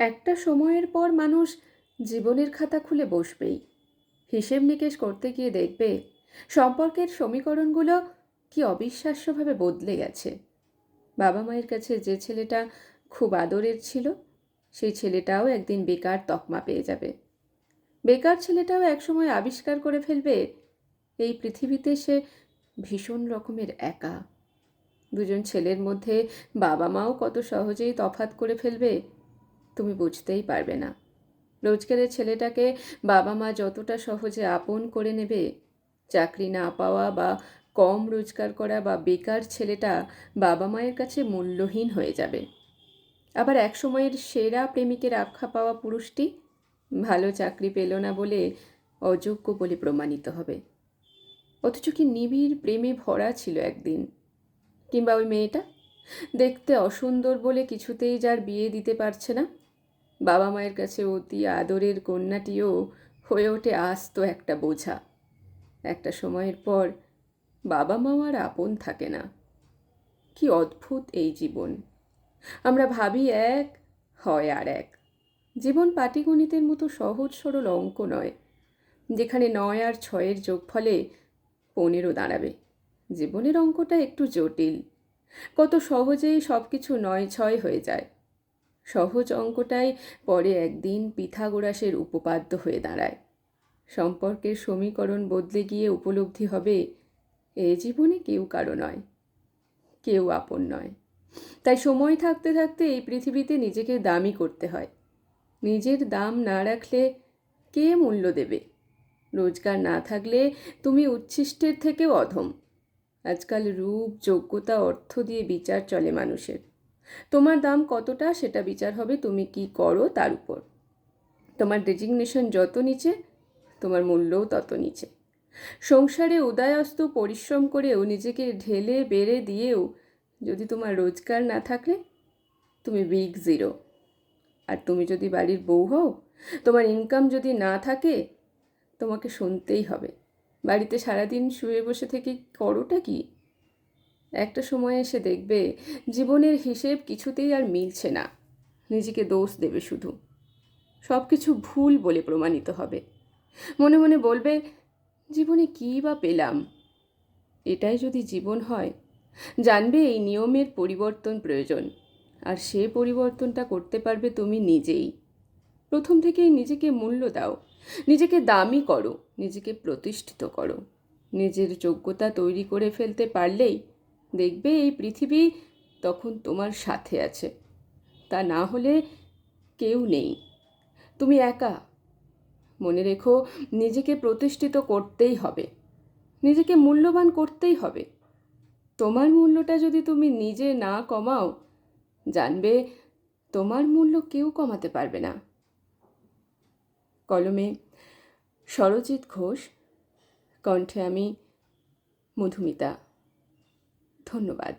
একটা সময়ের পর মানুষ জীবনের খাতা খুলে বসবেই। হিসেব নিকেশ করতে গিয়ে দেখবে সম্পর্কের সমীকরণগুলো কি অবিশ্বাস্যভাবে বদলে গেছে। বাবা মায়ের কাছে যে ছেলেটা খুব আদরের ছিল, সেই ছেলেটাও একদিন বেকার তকমা পেয়ে যাবে। বেকার ছেলেটাও একসময় আবিষ্কার করে ফেলবে, এই পৃথিবীতে সে ভীষণ রকমের একা। দুজন ছেলের মধ্যে বাবা মাও কত সহজেই তফাত করে ফেলবে তুমি বুঝতেই পারবে না। রোজগারের ছেলেটাকে বাবা মা যতটা সহজে আপন করে নেবে, চাকরি না পাওয়া বা কম রোজগার করা বা বেকার ছেলেটা বাবা মায়ের কাছে মূল্যহীন হয়ে যাবে। আবার এক সময়ের সেরা প্রেমিকের আখ্যা পাওয়া পুরুষটি ভালো চাকরি পেল না বলে অযোগ্য বলে প্রমাণিত হবে। অথচ কি নিবিড় প্রেমে ভরা ছিল একদিন। কিংবা ওই মেয়েটা? দেখতে অসুন্দর বলে কিছুতেই যার বিয়ে দিতে পারছে না। বাবা মায়ের কাছে অতি আদরের কন্যাটিও হয়ে ওঠে আস্ত একটা বোঝা। একটা সময়ের পর বাবা মাও আর আপন থাকে না। কি অদ্ভুত এই জীবন। আমরা ভাবি এক, হয় আর এক। জীবন পাটিগণিতের মতো সহজ সরল অঙ্ক নয়, যেখানে নয় আর ছয়ের যোগফলে পনেরো দাঁড়াবে। জীবনের অঙ্কটা একটু জটিল। কত সহজেই সব কিছু নয় ছয় হয়ে যায়। সহজ অঙ্কটাই পরে একদিন পিথাগোরাসের উপপাদ্য হয়ে দাঁড়ায়। সম্পর্কের সমীকরণ বদলে গিয়ে উপলব্ধি হবে, এ জীবনে কেউ কারও নয়, কেউ আপন নয়। তাই সময় থাকতে থাকতে এই পৃথিবীতে নিজেকে দামি করতে হয়। নিজের দাম না রাখলে কে মূল্য দেবে? রোজগার না থাকলে তুমি উচ্ছিষ্টের থেকেও অধম। আজকাল রূপ, যোগ্যতা, অর্থ দিয়ে বিচার চলে মানুষের। তোমার দাম কতটা সেটা বিচার হবে, তুমি কি করো তার উপর। তোমার ডেজিগনেশন যত নিচে, তোমার মূল্যও তত নিচে। সংসারে উদয়াস্ত পরিশ্রম করেও, নিজেকে ঢেলে বেড়ে দিয়েও যদি তোমার রোজগার না থাকলে, তুমি বিগ জিরো আর তুমি যদি বাড়ির বউ হও, তোমার ইনকাম যদি না থাকে, তোমাকে শুনতেই হবে। বাড়িতে সারাদিন শুয়ে বসে থেকে করোটা কি? একটা সময় এসে দেখবে জীবনের হিসেব কিছুতেই আর মিলছে না। নিজেকে দোষ দেবে শুধু। সব কিছু ভুল বলে প্রমাণিত হবে। মনে মনে বলবে, জীবনে কী বা পেলাম? এটাই যদি জীবন হয়, জানবে এই নিয়মের পরিবর্তন প্রয়োজন। আর সে পরিবর্তনটা করতে পারবে তুমি নিজেই। প্রথম থেকেই নিজেকে মূল্য দাও। নিজেকে দামি করো। নিজেকে প্রতিষ্ঠিত করো। নিজের যোগ্যতা তৈরি করে ফেলতে পারলেই দেখবে এই পৃথিবী তখন তোমার সাথে আছে। তা না হলে কেউ নেই। তুমি একা। মনে রেখো, নিজেকে প্রতিষ্ঠিত করতেই হবে। নিজেকে মূল্যবান করতেই হবে। তোমার মূল্যটা যদি তুমি নিজে না কমাও, জানবে তোমার মূল্য কেউ কমাতে পারবে না। কলমে সরজিৎ ঘোষ, কণ্ঠে আমি মধুমিতা। ধন্যবাদ।